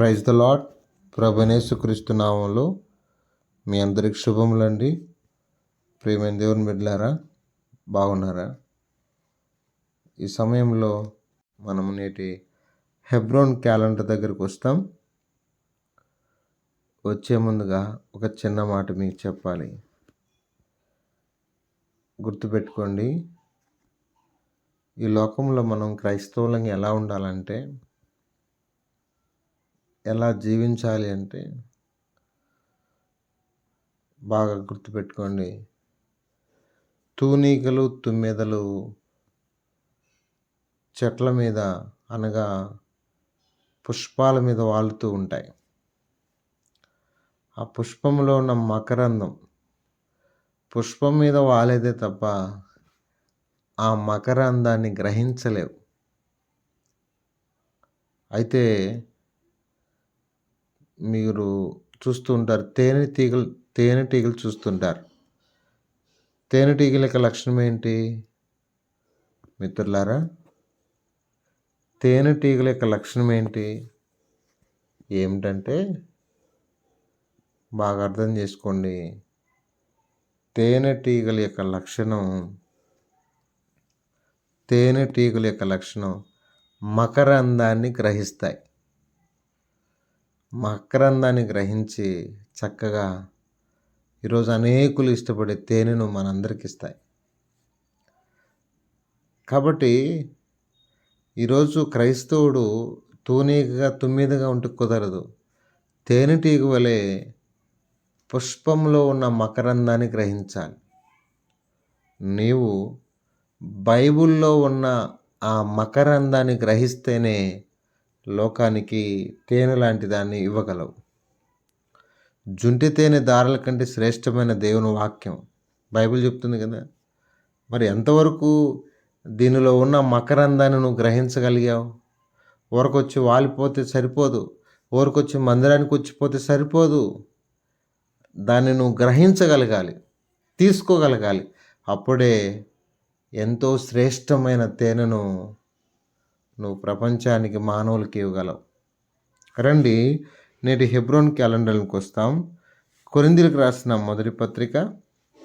Praise the lord ప్రభనేసుక్రీస్తు నామంలో మీ అందరికి శుభములండి ప్రేమైన దేవుని బిడ్డలారా బాగున్నారా? ఈ సమయంలో మనము నేటి హెబ్రోన్ క్యాలెండర్ దగ్గరికి వస్తాం. వచ్చే ముందుగా ఒక చిన్న మాట మీకు చెప్పాలి. గుర్తుపెట్టుకోండి ఈ లోకంలో మనం క్రైస్తవులంగా ఎలా ఉండాలంటే ఎలా జీవించాలి అంటే బాగా గుర్తుపెట్టుకోండి. తూనీగలు తుమ్మెదలు చెట్ల మీద అనగా పుష్పాల మీద వాలుతూ ఉంటాయి. ఆ పుష్పంలో ఉన్న మకరందం పుష్పం మీద వాలేదే తప్ప ఆ మకరందాన్ని గ్రహించలేవు. అయితే మీరు చూస్తూ ఉంటారు తేనెటీగలు తేనెటీగలు చూస్తుంటారు. తేనెటీగల యొక్క లక్షణం ఏంటి? మిత్రులారా తేనెటీగల యొక్క లక్షణం ఏంటి? ఏమిటంటే బాగా అర్థం చేసుకోండి. తేనెటీగల యొక్క లక్షణం తేనెటీగల యొక్క లక్షణం మకరందాన్ని గ్రహిస్తాయి. మకరందాన్ని గ్రహించి చక్కగా ఈరోజు అనేకులు ఇష్టపడే తేనెను మనందరికి ఇస్తాయి కాబట్టి ఈరోజు క్రైస్తవుడు తూనీగగా తుమ్మిదిగా ఉంటే కుదరదు. తేనెటీగ వలె పుష్పంలో ఉన్న మకరందాన్ని గ్రహించాలి. నీవు బైబిల్లో ఉన్న ఆ మకరందాన్ని గ్రహిస్తేనే లోకానికి తేనె లాంటి దాన్ని ఇవ్వగలవు. జుంటి తేనె దారుల కంటే శ్రేష్టమైన దేవుని వాక్యం. బైబిల్ చెప్తుంది కదా? మరి ఎంతవరకు దీనిలో ఉన్న మకరందాన్ని నువ్వు గ్రహించగలిగావు? ఊరకొచ్చి వాలిపోతే సరిపోదు. ఊరకొచ్చి మందిరానికి వచ్చిపోతే సరిపోదు. దాన్ని నువ్వు గ్రహించగలగాలి తీసుకోగలగాలి. అప్పుడే ఎంతో శ్రేష్టమైన తేనెను నువ్వు ప్రపంచానికి మానవులకి ఇవ్వగలవు. రండి నేటి హెబ్రోన్ క్యాలెండర్కి వస్తాం. కొరిందిలకు రాసిన మొదటి పత్రిక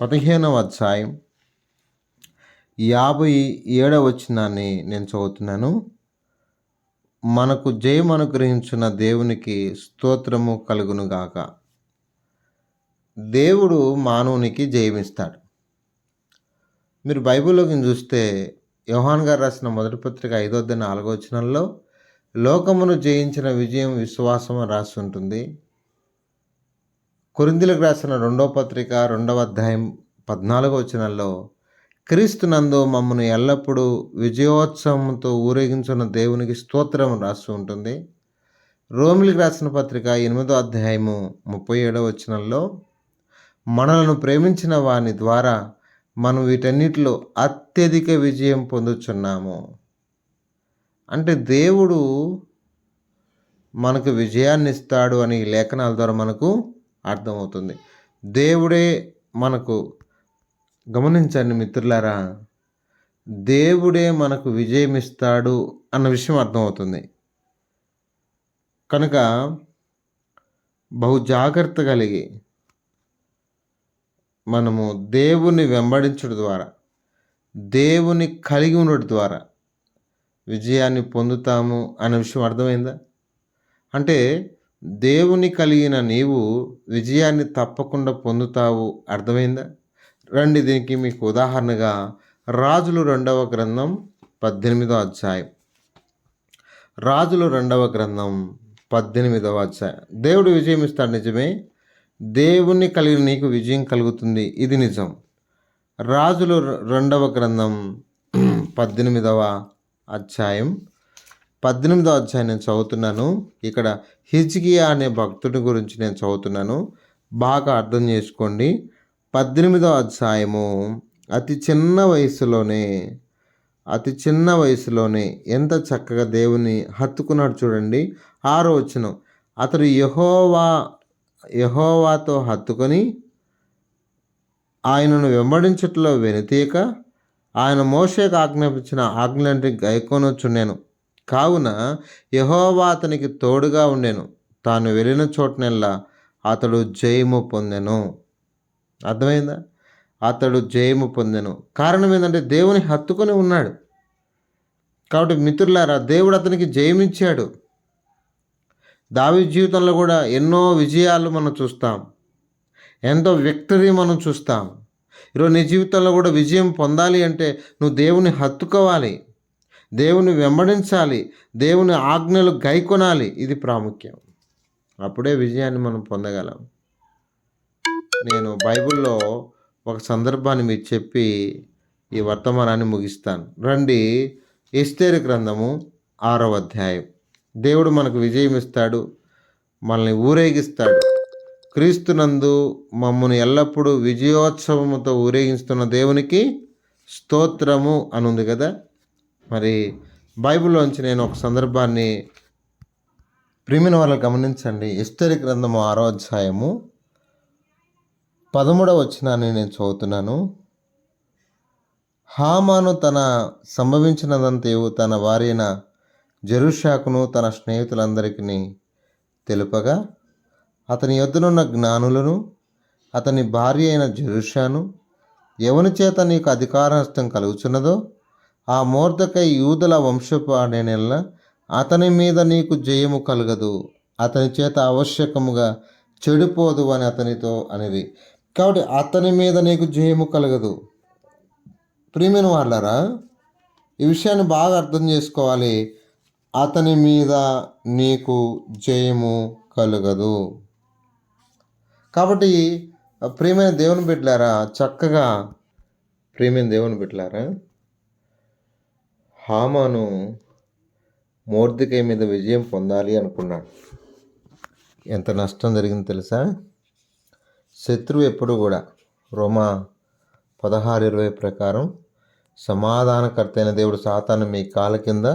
పదిహేనవ అధ్యాయం యాభై ఏడవ వచ్చినాన్ని నేను చదువుతున్నాను. మనకు జయం అనుగ్రహించిన దేవునికి స్తోత్రము కలుగునుగాక. దేవుడు మానవునికి జయమిస్తాడు. మీరు బైబిల్లోకి చూస్తే యోహాన్ గారు రాసిన మొదటి పత్రిక ఐదో నాలుగో వచనంలో లోకమును జయించిన విజయం విశ్వాసం రాసి ఉంటుంది. కొరిందులకు రాసిన రెండవ పత్రిక రెండవ అధ్యాయం పద్నాలుగో వచనంలో క్రీస్తునందు మమ్మను ఎల్లప్పుడూ విజయోత్సవంతో ఊరేగించిన దేవునికి స్తోత్రం రాసి ఉంటుంది. రోమిలికి రాసిన పత్రిక ఎనిమిదో అధ్యాయము ముప్పై ఏడవ వచనంలో మనలను ప్రేమించిన వాని ద్వారా మనం వీటన్నిటిలో అత్యధిక విజయం పొందుచున్నాము. అంటే దేవుడు మనకు విజయాన్ని ఇస్తాడు అని ఈ లేఖనాల ద్వారా మనకు అర్థమవుతుంది. దేవుడే మనకు గమనించండి మిత్రులారా దేవుడే మనకు విజయం ఇస్తాడు అన్న విషయం అర్థమవుతుంది. కనుక బహు జాగ్రత్త కలిగి మనము దేవుని వెంబడించడం ద్వారా దేవుని కలిగి ఉండడం ద్వారా విజయాన్ని పొందుతాము అనే విషయం అర్థమైందా? అంటే దేవుని కలిగిన నీవు విజయాన్ని తప్పకుండా పొందుతావు అర్థమైందా? రండి దీనికి మీకు ఉదాహరణగా రాజులు రెండవ గ్రంథం పద్దెనిమిదవ అధ్యాయం. రాజులు రెండవ గ్రంథం పద్దెనిమిదవ అధ్యాయం. దేవుడు విజయం ఇస్తాడు నిజమే దేవుణ్ణి కలిగిన నీకు విజయం కలుగుతుంది. ఇది నిజం. రాజులు రెండవ గ్రంథం పద్దెనిమిదవ అధ్యాయం. పద్దెనిమిదవ అధ్యాయం నేను చదువుతున్నాను. ఇక్కడ హిజ్కియా అనే భక్తుడి గురించి నేను చదువుతున్నాను. బాగా అర్థం చేసుకోండి. పద్దెనిమిదవ అధ్యాయము. అతి చిన్న వయసులోనే అతి చిన్న వయసులోనే ఎంత చక్కగా దేవుని హత్తుకున్నాడు చూడండి. ఆ రోజున అతడు యహోవా యహోవాతో హత్తుకొని ఆయనను వెంబడించట్లో వెనుతీయక ఆయన మోషేకు ఆజ్ఞాపించిన ఆజ్ఞలంటి గైకొనొచ్చుండెను. కావున యహోవా అతనికి తోడుగా ఉండెను. తాను వెళ్ళిన చోటనెల్లా అతడు జయము పొందెను. అర్థమైందా? అతడు జయము పొందెను. కారణం ఏంటంటే దేవుని హత్తుకొని ఉన్నాడు. కాబట్టి మిత్రులారా దేవుడు అతనికి జయమిచ్చాడు. దావి జీవితంలో కూడా ఎన్నో విజయాలు మనం చూస్తాం. ఎంతో విక్టరీ మనం చూస్తాం. ఈరోజు నీ జీవితంలో కూడా విజయం పొందాలి అంటే నువ్వు దేవుని హత్తుకోవాలి. దేవుని వెంబడించాలి. దేవుని ఆజ్ఞలు గైకొనాలి. ఇది ప్రాముఖ్యం. అప్పుడే విజయాన్ని మనం పొందగలం. నేను బైబిల్లో ఒక సందర్భాన్ని మీకు చెప్పి ఈ వర్తమానాన్ని ముగిస్తాను. రండి ఇస్తేరు గ్రంథము ఆరవ అధ్యాయం. దేవుడు మనకు విజయం ఇస్తాడు మనల్ని ఊరేగిస్తాడు. క్రీస్తునందు మమ్మల్ని ఎల్లప్పుడూ విజయోత్సవముతో ఊరేగిస్తున్న దేవునికి స్తోత్రము అని ఉంది కదా. మరి బైబిల్లోంచి నేను ఒక సందర్భాన్ని ప్రిమిన వాళ్ళు గమనించండి. ఇస్తరి గ్రంథము ఆరో అధ్యాయము పదమూడవ వచ్చినాన్ని నేను చదువుతున్నాను. హామాను తన సంభవించినదంతయు తన వారైన జరుషాకును తన స్నేహితులందరికీ తెలుపగా అతని యొద్దనున్న జ్ఞానులను అతని భార్య అయిన జరుషాను ఎవని చేత నీకు అధికారహస్తం కలుగుచున్నదో ఆ మూర్ధకై యూదుల వంశపాడేనెల్ల అతని మీద నీకు జయము కలగదు. అతని చేత ఆవశ్యకముగా చెడిపోదు అని అతనితో అనేది కాబట్టి అతని మీద నీకు జయము కలగదు. ప్రియమైన వాళ్ళరా ఈ విషయాన్ని బాగా అర్థం చేసుకోవాలి. అతని మీద నీకు జయము కలగదు. కాబట్టి ప్రియమైన దేవుని బిడ్డలారా చక్కగా ప్రియమైన దేవుని బిడ్డలారా హామాను మోర్దికై మీద విజయం పొందాలి అనుకున్నాడు. ఎంత నష్టం జరిగింది తెలుసా? శత్రువు ఎప్పుడు కూడా రోమా పదహారు ఇరవై ప్రకారం సమాధానకర్త అయిన దేవుడు సాతాను మీ కాళ్ళ కింద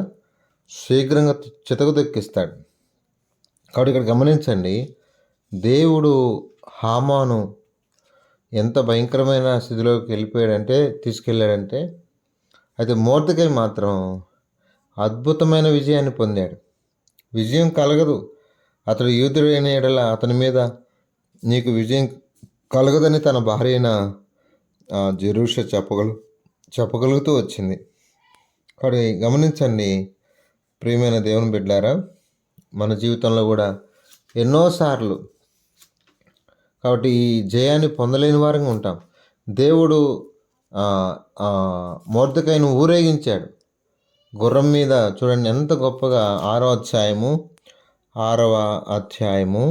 శీఘ్రంగా చితకు దొక్కిస్తాడు కాబట్టి ఇక్కడ గమనించండి దేవుడు హామాను ఎంత భయంకరమైన స్థితిలోకి వెళ్ళిపోయాడంటే తీసుకెళ్ళాడంటే అయితే మూర్తికై మాత్రం అద్భుతమైన విజయాన్ని పొందాడు. విజయం కలగదు. అతడు యూదుడైన ఎడల అతని మీద నీకు విజయం కలగదని తన భార్య అయిన జెరూష చెప్పగలు చెప్పగలుగుతూ వచ్చింది. కాబట్టి గమనించండి ప్రియమైన దేవుని బిడ్డారా మన జీవితంలో కూడా ఎన్నోసార్లు కాబట్టి ఈ జయాన్ని పొందలేని వారంగా ఉంటాం. దేవుడు మోర్దకాయను ఊరేగించాడు. గుర్రం మీద చూడండి ఎంత గొప్పగా ఆరో అధ్యాయము ఆరవ అధ్యాయము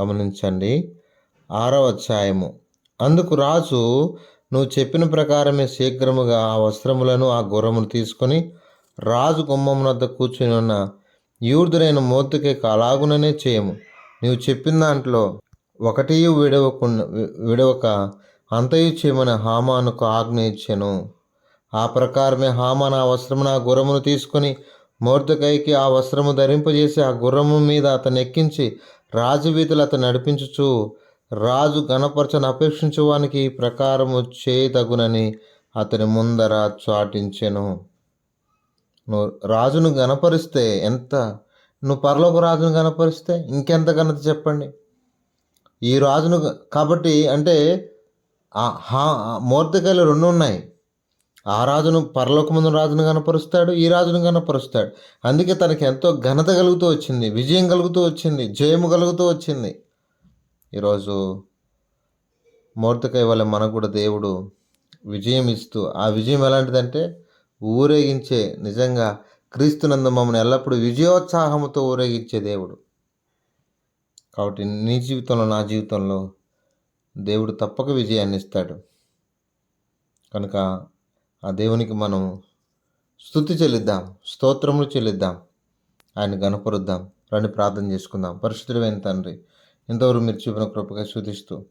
గమనించండి. ఆరవ అధ్యాయము అందుకు రాజు నువ్వు చెప్పిన ప్రకారమే శీఘ్రముగా ఆ వస్త్రములను ఆ గుర్రమును తీసుకొని రాజు గుమ్మం వద్ద కూర్చుని ఉన్న యూర్దురైన మోతుకే అలాగుననే చేయము. నీవు చెప్పిన దాంట్లో ఒకటి విడవకుండా విడవక అంతయు చేయమని హామానుకు ఆజ్ఞ ఇచ్చాను. ఆ ప్రకారమే హామాన్ ఆ వస్త్రమును ఆ గుర్రమును తీసుకొని మోర్దకైకి ఆ వస్త్రము ధరింపజేసి ఆ గుర్రము మీద అతను ఎక్కించి రాజు వీధులు అతను నడిపించుచు రాజు గణపరచను అపేక్షించువానికి ఈ ప్రకారము చేయదగునని అతని ముందర చాటించెను. నువ్వు రాజును గనపరిస్తే ఎంత? నువ్వు పరలోక రాజును గనపరిస్తే ఇంకెంత ఘనత చెప్పండి? ఈ రాజును కాబట్టి అంటే మూర్తికాయలు రెండు ఉన్నాయి. ఆ రాజును పరలోకముందు రాజును కనపరుస్తాడు ఈ రాజును కనపరుస్తాడు అందుకే తనకి ఎంతో ఘనత కలుగుతూ వచ్చింది విజయం కలుగుతూ వచ్చింది జయము కలుగుతూ వచ్చింది. ఈరోజు మూర్తికాయ వల్ల మనకు కూడా దేవుడు విజయం ఇస్తూ ఆ విజయం ఎలాంటిదంటే ఊరేగించే నిజంగా క్రీస్తునందు మమ్మల్ని ఎల్లప్పుడూ విజయోత్సాహంతో ఊరేగించే దేవుడు. కాబట్టి నీ జీవితంలో నా జీవితంలో దేవుడు తప్పక విజయాన్ని ఇస్తాడు. కనుక ఆ దేవునికి మనం స్థుతి చెల్లిద్దాం స్తోత్రములు చెల్లిద్దాం ఆయన గణపరుద్దాం రండి ప్రార్థన చేసుకుందాం. పరిశుద్ధుడైన తండ్రి ఇంతవరకు మీరు చూపిన కృపగా శుతిస్తూ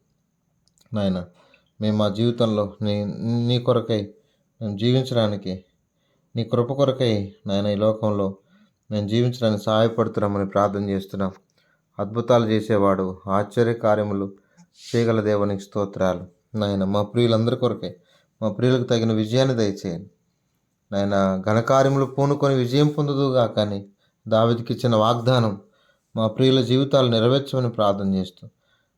నాయన మేము మా జీవితంలో నీ నీ కొరకై మేము జీవించడానికి నీ కృప కొరకై నాయన ఈ లోకంలో మేము జీవించడానికి సహాయపడుతున్నామని ప్రార్థన చేస్తున్నాం. అద్భుతాలు చేసేవాడు ఆశ్చర్య కార్యములు చేయగల దేవునికి స్తోత్రాలు. నాయన మా ప్రియులందరి కొరకే మా ప్రియులకు తగిన విజయాన్ని దయచేయండి. నాయన ఘనకార్యములు పూనుకొని విజయం పొందుదుగా కానీ దావిదికి ఇచ్చిన వాగ్దానం మా ప్రియుల జీవితాలు నెరవేర్చమని ప్రార్థన చేస్తూ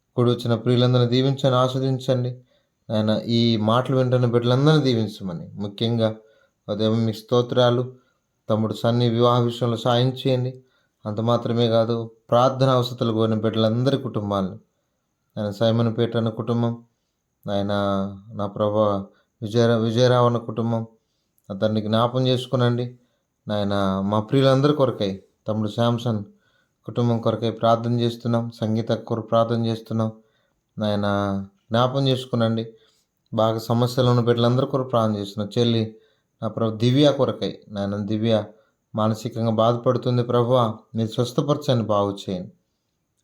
ఇప్పుడు వచ్చిన ప్రియులందరినీ దీవించని ఆస్వాదించండి. ఆయన ఈ మాటలు వింటున్న బిడ్డలందరినీ దీవించమని ముఖ్యంగా ఉదయం మీ స్తోత్రాలు? తమ్ముడు సన్ని వివాహ విషయంలో సాయం చేయండి. అంత మాత్రమే కాదు ప్రార్థన అవసరాలు కోరిన బిడ్డలందరి కుటుంబాలను. ఆయన సైమన్ పేట అన్న కుటుంబం ఆయన నా ప్రభా విజయ విజయరావు అన్న కుటుంబం. అతన్ని జ్ఞాపం చేసుకునండి. నాయన మా ప్రియులందరి కొరకై తమ్ముడు శాంసన్ కుటుంబం కొరకై ప్రార్థన చేస్తున్నాం. సంగీత కొరకు ప్రార్థన చేస్తున్నాం. నాయన జ్ఞాపం చేసుకునండి. బాగా సమస్యలు ఉన్న బిడ్డలందరి కొరకు ప్రార్థన చేస్తున్నాం. చెల్లి నా ప్రభు దివ్య కొరకై నాయన దివ్య మానసికంగా బాధపడుతుంది ప్రభు. మీరు స్వస్థపరచండి బాగు చేయండి.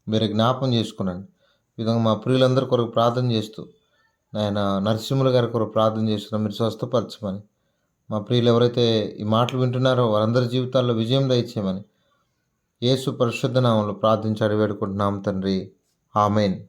మీరు జ్ఞాపం చేసుకునండి. ఈ విధంగా మా ప్రియులందరి కొరకు ప్రార్థన చేస్తూ నాయన నరసింహుల గారి కొరకు ప్రార్థన చేస్తున్నాం మీరు స్వస్థపరచమని. మా ప్రియులు ఎవరైతే ఈ మాటలు వింటున్నారో వారందరి జీవితాల్లో విజయం దయచేయమని. యేసు పరిశుద్ధ నామంలో ప్రార్థించాడు వేడుకుంటున్నాం తండ్రి. ఆమెన్.